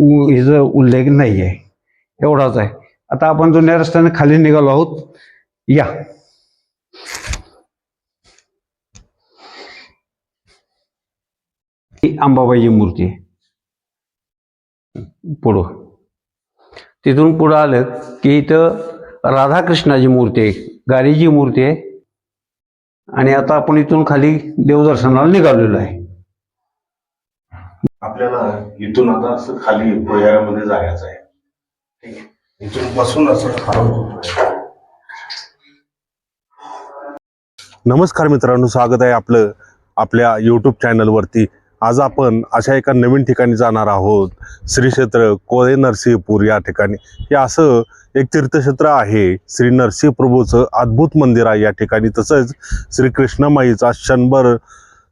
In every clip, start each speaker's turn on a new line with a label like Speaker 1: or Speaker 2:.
Speaker 1: हिचा उल्लेख नाही आहे एवढाच आहे. आता आपण जुन्या रस्त्याने खाली निघालो आहोत. या. ही अंबाबाईची मूर्ती आहे. पुढं. तिथून पुढं आलं की इथं राधाकृष्णाची मूर्ती आहे. गारीची मूर्ती आहे. आणि आता आपण इथून खाली देवदर्शनाला निघालेलो आहे.
Speaker 2: आपल्याला इथून आता असं खाली भुयारामध्ये जायचं आहे. ठीक आहे. इथून बसून असं नमस्कार मित्रांनो स्वागत आहे आपलं आपल्या यूट्यूब चॅनलवरती आज आपण अशा एका नवीन ठिकाणी जाणार आहोत. श्री क्षेत्र कोळे नरसिंहपूर या ठिकाणी. हे असं एक तीर्थक्षेत्र आहे. श्री नरसिंह प्रभूचं अद्भुत मंदिर आहे या ठिकाणी. तसंच श्री कृष्णमाईचा शंभर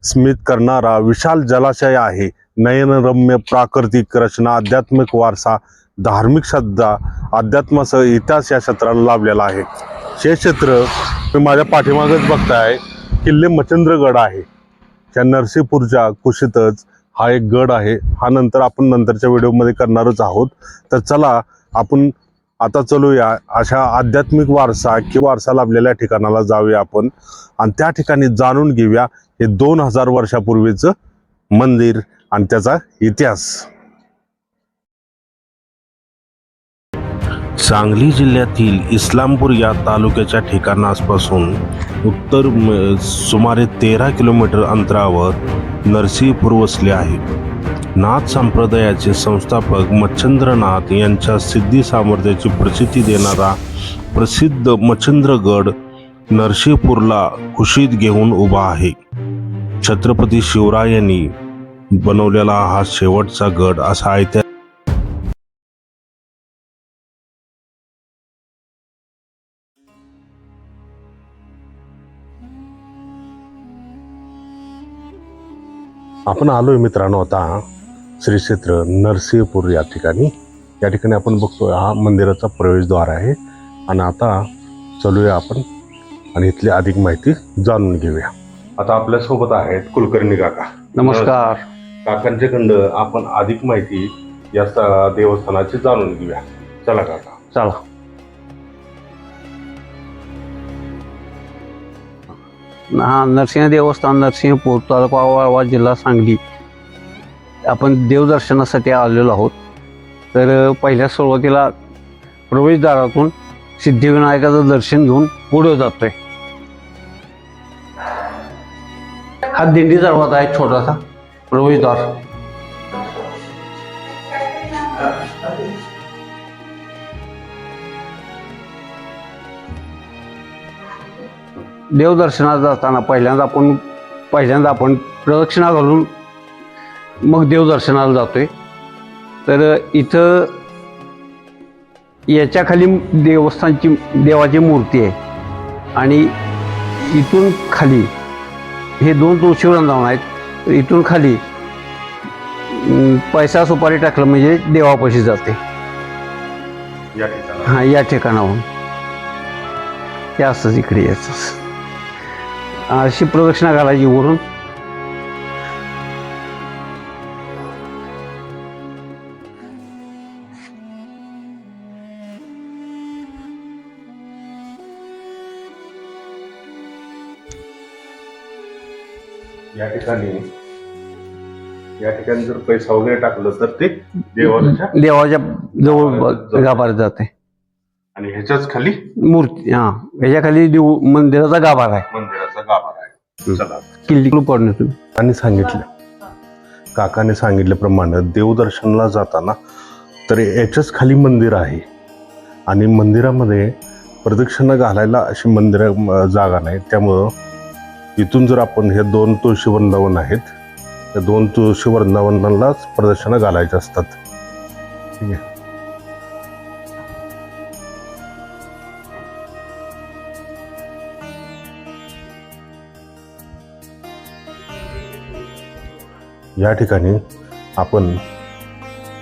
Speaker 2: स्मित करणारा विशाल जलाशय आहे. नयनरम्य प्राकृतिक रचना आध्यात्मिक वारसा धार्मिक श्रद्धा अध्यात्मासह इतिहास या क्षेत्राला लाभलेला आहे. हे क्षेत्र मी माझ्या पाठीमागच बघताय किल्ले मच्छिंद्रगड आहे. त्या नरसिंहपूरच्या कुशीतच हा एक गड आहे. हा नंतर आपण नंतरच्या व्हिडिओमध्ये करणारच आहोत. तर चला आपण आता चलूया. अशा आध्यात्मिक वारसा किंवा वारसा लाभलेल्या ठिकाणाला जाऊया आपण. आणि त्या ठिकाणी जाणून घेऊया हे दोन हजार वर्षापूर्वीचं मंदिर आणि त्याचा इतिहास. सांगली जिल्ह्यातील इस्लामपूर या तालुक्याच्या ठिकाणापासून उत्तर सुमारे तेरा किलोमीटर अंतरावर नरसिंहपूर वसले आहे. नाथ संप्रदायाचे संस्थापक मच्छंद्रनाथ यांच्या सिद्धी सामर्थ्याची प्रसिद्धी देणारा प्रसिद्ध मच्छंद्रगड नरसिंहपूरला कुशीत घेऊन उभा आहे. छत्रपती शिवरायांनी बनवलेला हा शेवटचा गड असा ऐतिहासिक आपण आलोय मित्रांनो आता. श्री क्षेत्र नरसिंहपूर या ठिकाणी. या ठिकाणी आपण बघतोय हा मंदिराचा प्रवेशद्वार आहे. आणि आता चलूया आपण आणि इथली अधिक माहिती जाणून घेऊया. आता आपल्यासोबत आहेत कुलकर्णी काका.
Speaker 1: नमस्कार.
Speaker 2: काकांच्या खंड आपण अधिक माहिती या देवस्थानाची जाणून घेऊया. चला काका.
Speaker 1: चला. हा नरसिंह देवस्थान नरसिंहपूर तालुका वाळवा जिल्हा सांगली. आपण देवदर्शनासाठी आलेलो आहोत. तर पहिल्या सुरुवातीला प्रवेशद्वारातून सिद्धिविनायकाचं दर्शन घेऊन पुढे जातोय. हा दिंडी दरवाजा आहे छोटासा प्रवेशद्वार. देवदर्शनात जाताना पहिल्यांदा आपण पहिल्यांदा आपण प्रदक्षिणा घालून मग देवदर्शनाला जातोय. तर इथं याच्या खाली देवस्थानची देवाची मूर्ती आहे. आणि इथून खाली हे दोन तुळशी वृंदावन आहेत. इथून खाली पैसा सुपारी टाकलं म्हणजे देवापाशी जाते. हा या ठिकाणाहून. हे असंच इकडे यायचं. अशी प्रदक्षिणा घालायची वरून.
Speaker 2: या ठिकाणी या ठिकाणी जर पैसा वगैरे टाकलं तर ते देवाच्या
Speaker 1: देवाच्या जवळ गाभार जाते.
Speaker 2: आणि ह्याच्याच खाली?
Speaker 1: मूर्ती हा. ह्याच्या खाली देव मंदिराचा गाभार आहे.
Speaker 2: मंदिराचा गाभार आहे. चला.
Speaker 1: किल्ली पडणे तुम्ही?
Speaker 2: आणि सांगितलं. काकाने सांगितल्याप्रमाणे देवदर्शनाला जाताना तर याच्याच खाली मंदिर आहे. आणि मंदिरामध्ये प्रदक्षिणा घालायला अशी मंदिर जागा नाही. त्यामुळं इथून जर आपण हे दोन तुळशी वृंदावन आहेत त्या दोन तुळशी वृंदावनालाच प्रदक्षिणा घालायच्या असतात. ठीक आहे. या ठिकाणी आपण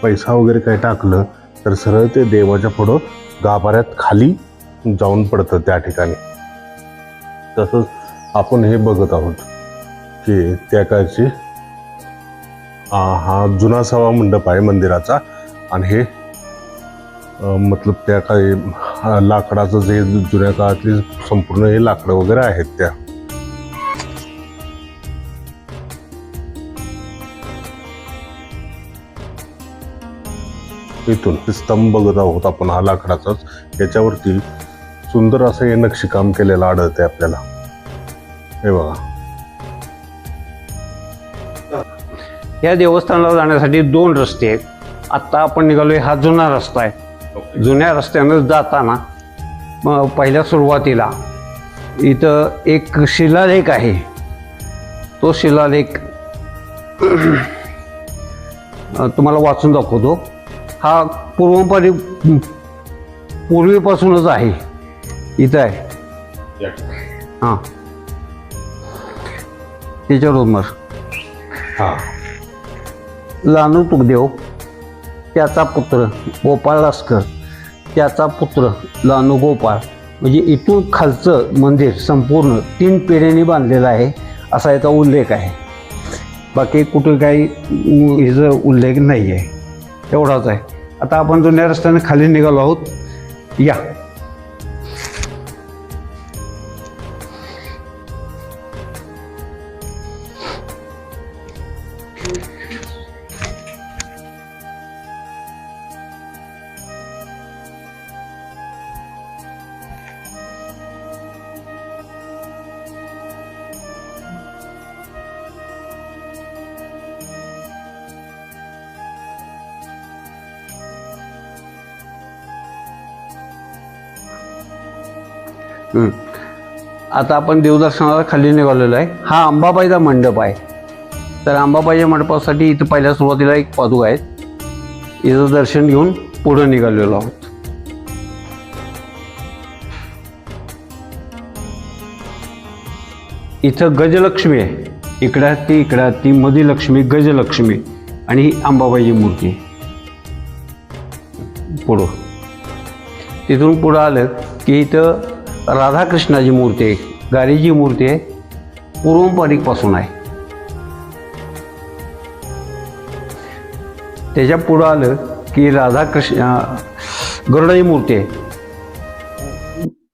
Speaker 2: पैसा वगैरे काही टाकलं तर सरळ ते देवाच्या पुढं गाभाऱ्यात खाली जाऊन पडतं त्या ठिकाणी. तसंच आपण हे बघत आहोत की त्या काळची हा जुना सवा मंडप आहे मंदिराचा आणि हे मतलब त्या काही लाकडाचं जे जुन्या काळातली संपूर्ण हे लाकडं वगैरे आहेत त्या. इथून स्तंभ बघत आहोत आपण हा लाकडाचाच. याच्यावरती सुंदर असं हे नक्षीकाम केलेलं आढळते आपल्याला. हे बघा.
Speaker 1: या देवस्थानाला जाण्यासाठी दोन रस्ते आहेत. आत्ता आपण निघालोय हा जुना रस्ता आहे. जुन्या रस्त्यानं जाताना मग पहिल्या सुरुवातीला इथं एक शिलालेख आहे. तो शिलालेख तुम्हाला वाचून दाखवतो. हा पूर्वपरी पूर्वीपासूनच आहे. इथं आहे. हां. त्याच्याबरोबर
Speaker 2: हा.
Speaker 1: लानू तुकदेव त्याचा पुत्र गोपाळ लास्कर त्याचा पुत्र लानू गोपाळ. म्हणजे इथून खालचं मंदिर संपूर्ण तीन पिढ्यांनी बांधलेलं आहे असा याचा उल्लेख आहे. बाकी कुठे काही ह्याचा उल्लेख नाही आहे एवढाच आहे. आता आपण जुन्या रस्त्याने खाली निघालो आहोत. या. आता आपण देवदर्शनाला खाली निघालेलो आहे. हा अंबाबाईचा मंडप आहे. तर अंबाबाईच्या मंडपासाठी इथं पहिल्या सुरुवातीला एक पादुका आहेत. इथं दर्शन घेऊन पुढं निघालेलो आहोत. इथं गजलक्ष्मी आहे. इकडं ती इकडं ती मधी लक्ष्मी गजलक्ष्मी आणि ही अंबाबाईची मूर्ती पुढं. तिथून पुढं आलं की इथं राधाकृष्णाची मूर्ती आहे गारीची मूर्ती आहे पूर्वपारिकपासून आहे. त्याच्या पुढं आलं की राधाकृष्ण गरुडाची मूर्ती आहे.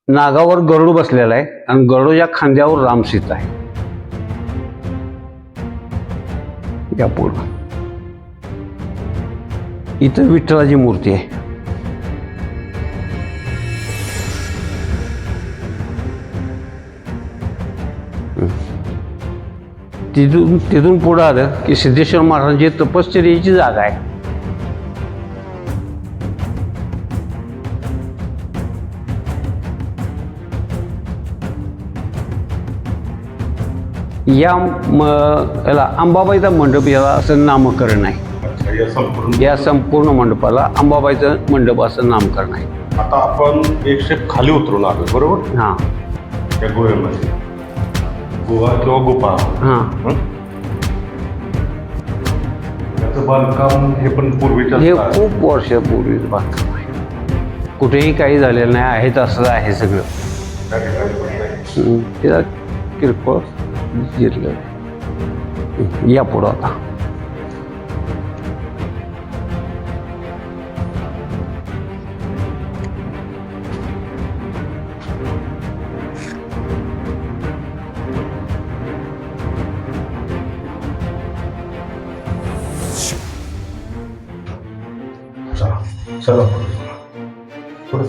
Speaker 1: नागावर गरुड बसलेला आहे आणि गरुडाच्या खांद्यावर रामसीत आहे. या पुढं. इथं विठ्ठलाची मूर्ती आहे. तिथून तिथून पुढं आलं की सिद्धेश्वर महाराजांची तपश्चर्याची जागा आहे. या म याला अंबाबाईचा मंडप याला असं नामकरण आहे.
Speaker 2: या संपूर्ण
Speaker 1: मंडपाला अंबाबाईचं मंडप असं नामकरण आहे.
Speaker 2: आता आपण एक शेप खाली उतरून आलो बरोबर?
Speaker 1: हां.
Speaker 2: त्या गुहेमध्ये गुहा किंवा गुफा
Speaker 1: हां.
Speaker 2: हं? याचं बांधकाम हे पण पूर्वीच्या
Speaker 1: हे खूप वर्षापूर्वीच बांधकाम आहे कुठेही काही झालेलं नाही आहे तसं आहे सगळं. किरकोळ जिरलं या पुढं आता.
Speaker 2: चला। पुढे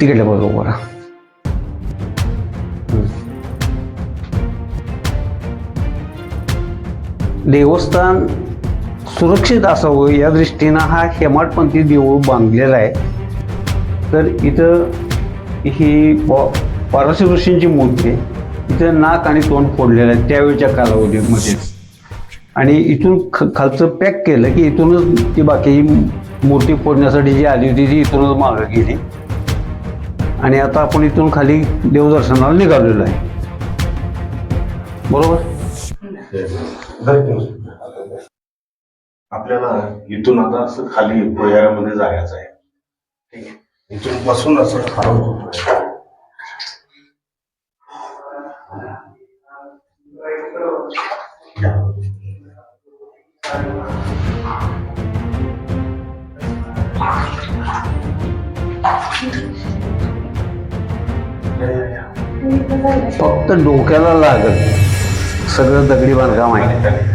Speaker 2: तिकडे
Speaker 1: हम्म, बरा. बरोबर देवस्थान सुरक्षित असावं या दृष्टीनं हा हेमाडपंथी देऊळ बांधलेला आहे. तर इथं ही पारसी ऋषींची मूर्ती आहे. इथं नाक आणि तोंड फोडलेलं आहे त्यावेळच्या कालावधीमध्ये. आणि इथून ख खालचं पॅक केलं की इथूनच ती बाकी मूर्ती फोडण्यासाठी जी आली होती ती इथूनच मागं गेली. आणि आता आपण इथून खाली देवदर्शनाला निघालेलो आहे. बरोबर?
Speaker 2: आपल्याला इथून आता असं खाली भुयारामध्ये जायचं आहे. ठीक आहे. इथून बसून असं ठरवतो
Speaker 1: फक्त डोक्याला लागत सगळं दगडी बांधकाम आहे.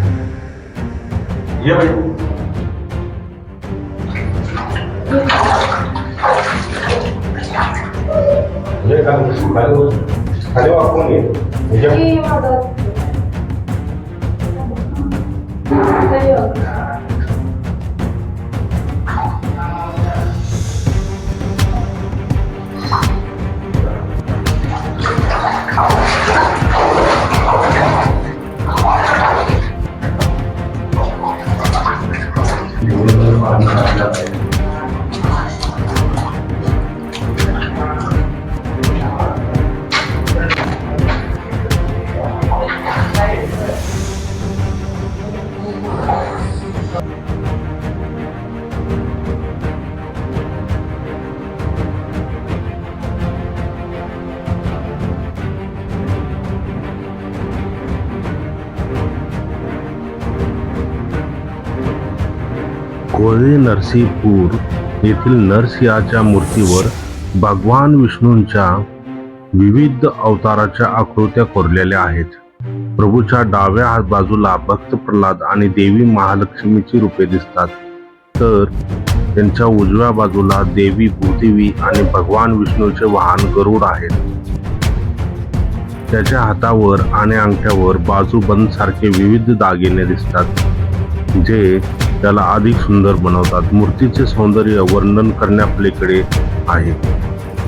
Speaker 2: कोळे नरसिंहपूर येथील नरसिंहाच्या मूर्तीवर भगवान विष्णूंच्या विविध अवताराच्या आकृत्या कोरलेल्या आहेत. प्रभूच्या डाव्या हात बाजूला भक्त प्रल्हाद आणि देवी महालक्ष्मीची रूपे दिसतात. तर त्यांच्या उजव्या बाजूला देवी भूदेवी आणि भगवान विष्णूचे वाहन गरुड आहेत. त्याच्या हातावर आणि अंगठ्यावर बाजूबंद सारखे विविध दागिने दिसतात जे त्याला अधिक सुंदर बनवतात. मूर्तीचे सौंदर्य वर्णन करण्यापलीकडे आहे.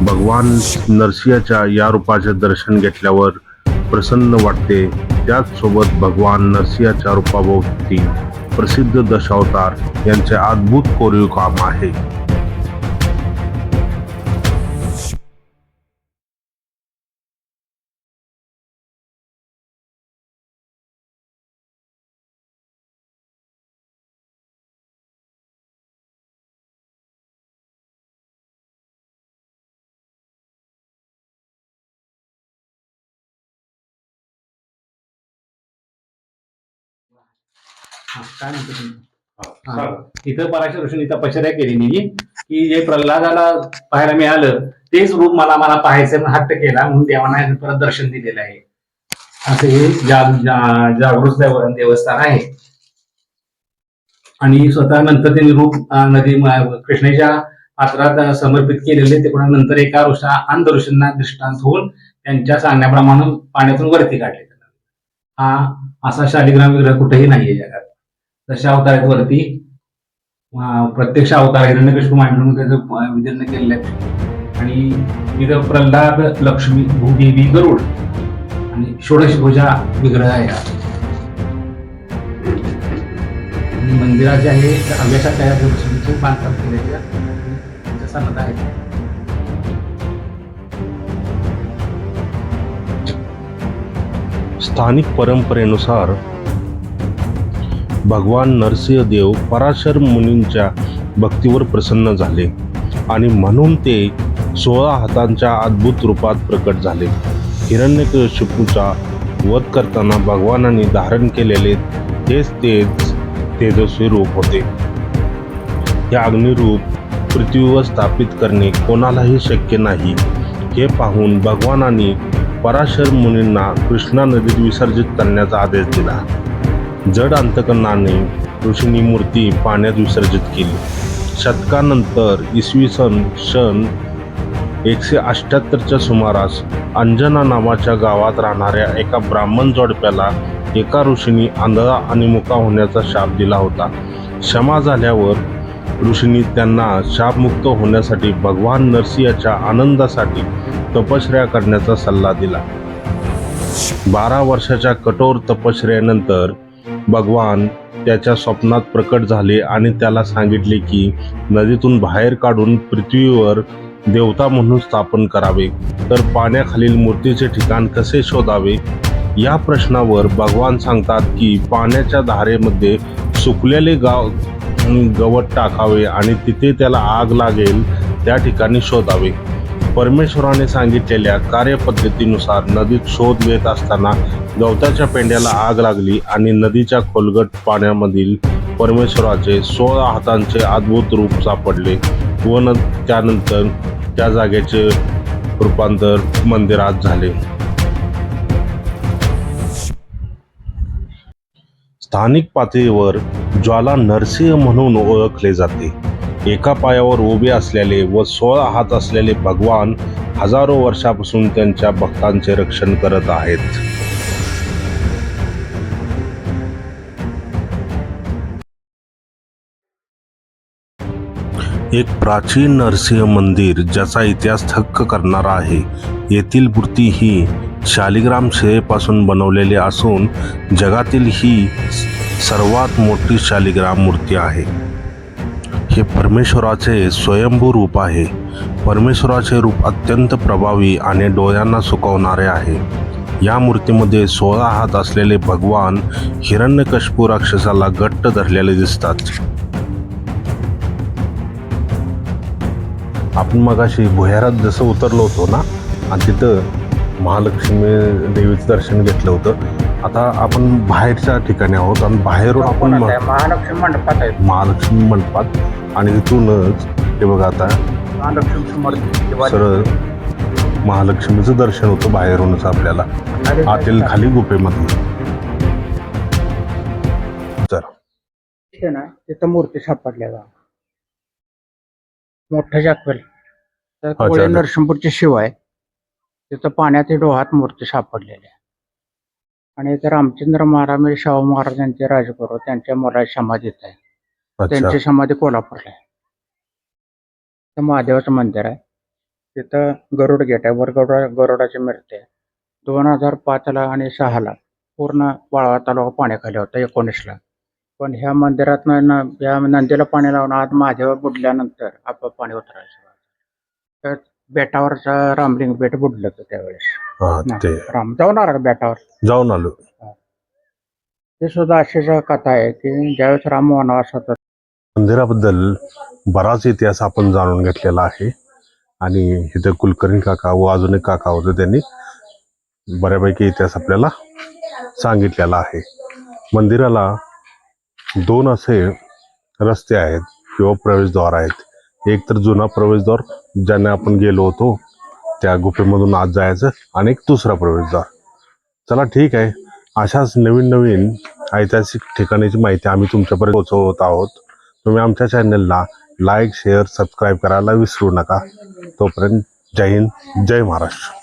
Speaker 2: भगवान नरसिंहाच्या या रूपाचे दर्शन घेतल्यावर प्रसन्न वाटते. त्याचसोबत भगवान नरसिंहाच्या रूपाभोवती प्रसिद्ध दशावतार यांचे अद्भुत कोरीव काम आहे.
Speaker 3: काय म्हणतो तुम्ही. तिथं पराशर ऋषींनी तपश्चर्या केलेली की जे प्रल्हादाला पाहायला मिळालं तेच रूप मला मला पाहायचं म्हणून हट्ट केला म्हणून देवाना परत दर्शन दिलेलं आहे. असं हे जागृत देव- देवस्थान आहे. आणि स्वतः नंतर त्यांनी रूप नदी म- कृष्णेच्या पात्रात समर्पित केलेले ते पुन्हा नंतर एका ऋषा अंध ऋषींना दृष्टांत होऊन त्यांच्या सांगण्याप्रमाणे पाण्यातून वरती काढले. हा असा शालिग्राम विग्रह कुठेही नाहीये जगात. तशा अवतार आहेत वरती. प्रत्यक्ष अवतार हिरण्यकशिपू मांडून त्याचं अं, विदीर्ण केलेलं आहे. आणि इथं प्रल्हाद लक्ष्मी भूदेवी गरुड आणि षोडशभुजा विग्रह आहे. हा. आणि मंदिराचे आहे हव्याच्या तयार लक्ष्मीचे बांधकाम केलेले त्याच्या आहे.
Speaker 2: स्थानिक परंपरेनुसार भगवान नरसिंहदेव पराशर मुनींच्या भक्तीवर प्रसन्न झाले आणि म्हणून ते सोळा हातांच्या अद्भुत रूपात प्रकट झाले. हिरण्यकशिपूचा वध करताना भगवानांनी धारण केलेले तेच तेच तेजस्वी रूप होते. हे अग्निरूप पृथ्वीवर स्थापित करणे कोणालाही शक्य नाही. हे पाहून भगवानांनी पराशर मुनींना कृष्णा नदीत विसर्जित करण्याचा आदेश दिला. जड अंतकरणाने ऋषींनी मूर्ती पाण्यात विसर्जित केली. शतकानंतर इसवी सन सन एकशे अठ्ठ्याहत्तरच्या सुमारास अंजना नावाच्या गावात राहणाऱ्या एका ब्राह्मण जोडप्याला एका ऋषींनी आंधळा आणि मुका होण्याचा शाप दिला होता. क्षमा झाल्यावर ऋषींनी त्यांना शापमुक्त होण्यासाठी भगवान नरसिंहाच्या आनंदासाठी तपश्चर्या करण्याचा सल्ला दिला. बारा वर्षाच्या कठोर तपश्चर्यानंतर भगवान त्याच्या स्वप्नात प्रकट झाले आणि त्याला सांगितले की नदीतून बाहेर काढून पृथ्वीवर देवता म्हणून स्थापन करावे. तर पाण्याखालील मूर्तीचे ठिकाण कसे शोधावे? या प्रश्नावर भगवान सांगतात की पाण्याच्या धारेमध्ये सुकलेले गाव गवत टाकावे आणि तिथे त्याला आग लागेल त्या ठिकाणी शोधावे. परमेश्वराने सांगितलेल्या कार्यपद्धतीनुसार नदीत शोध घेत असताना गवताच्या पेंड्याला आग लागली आणि नदीच्या खोलगट पाण्यामधील परमेश्वराचे सोळा हातांचे अद्भुत रूप सापडले. व न त्यानंतर त्या जागेचे रूपांतर मंदिरात झाले. स्थानिक पातळीवर ज्वाला नरसिंह म्हणून ओळखले जाते. एका पायावर उभे असलेले व सोळा हात असलेले भगवान हजारो वर्षापासून त्यांच्या भक्तांचे रक्षण करत आहेत. एक प्राचीन नरसिंह मंदिर ज्याचा इतिहास थक्क करणारा आहे. येथील मूर्ती ही शालिग्राम शिळेपासून बनवलेली असून जगातील ही सर्वात मोठी शालिग्राम मूर्ती आहे. हे परमेश्वराचे स्वयंभू रूप आहे. परमेश्वराचे रूप अत्यंत प्रभावी आणि डोळ्यांना सुकवणारे आहे. या मूर्तीमध्ये सोळा हात असलेले भगवान हिरण्यकशपू राक्षसाला घट्ट धरलेले दिसतात. आपण मगाशी भुयारात जसं उतरलो होतो ना आणि तिथं महालक्ष्मी देवीचं दर्शन घेतलं होतं. आता आपण बाहेरच्या ठिकाणी आहोत आणि बाहेरून आपण म-
Speaker 4: महालक्ष्मी मंडपात आहे.
Speaker 2: महालक्ष्मी मंडपात. आणि तिथूनच हे बघा आता
Speaker 4: महालक्ष्मी
Speaker 2: सरळ महालक्ष्मीचं दर्शन होतं बाहेरूनच आपल्याला. आतील खाली गुफेमध्ये
Speaker 4: तिथे ना? तिथं मूर्ती सापडल्या जा मोठं जाकवेल. तर. नरसिंहपूरची शिव आहे तिथं पाण्यात डोहात मूर्ती सापडलेली आहे आणि इथे रामचंद्र महाराज म्हणजे शाहू महाराजांचे राजगुरू त्यांच्या मुलाची समाधी आहे. त्यांची समाधी कोल्हापूरला आहे. तर महादेवाचं मंदिर आहे. तिथं गरुड गेट आहे. वर गरुड गरुडाची मूर्ती आहे. दोन हजार पाचला आणि सहाला पूर्ण वाळवा तालुका पाण्याखाली होता एकोणीसला. पण ह्या मंदिरात ना ह्या नंदीला पाणी लावून आज महादेव बुडल्यानंतर आपोआप पाणी उतरायचं. तर बेटावरचा रामलिंग बेट बुडलं होतं त्यावेळेस.
Speaker 2: हा ते.
Speaker 4: राम जाऊन आला का बेटावर.
Speaker 2: जाऊन आलो.
Speaker 4: ते सुद्धा अशीच कथा आहे की ज्यावेळेस राम वनवास होता
Speaker 2: मंदिराबद्दल बराच इतिहास आपण जाणून घेतलेला आहे. आणि इथे कुलकर्णी काका व अजून एक काका होते त्यांनी बऱ्यापैकी इतिहास आपल्याला सांगितलेला आहे. मंदिराला दोन असे रस्ते आहेत किंवा प्रवेशद्वार आहेत. एक तर जुना प्रवेशद्वार ज्याने आपण गेलो होतो त्या गुफेमधून आत जायचं आणि एक दुसरा प्रवेशद्वार. चला ठीक आहे अशाच नवीन नवीन ऐतिहासिक ठिकाणीची माहिती आम्ही तुमच्यापर्यंत पोहोचवत आहोत. तुम्ही आमच्या चॅनलला लाईक शेअर सबस्क्राईब करायला विसरू नका. तोपर्यंत जय हिंद जय महाराष्ट्र.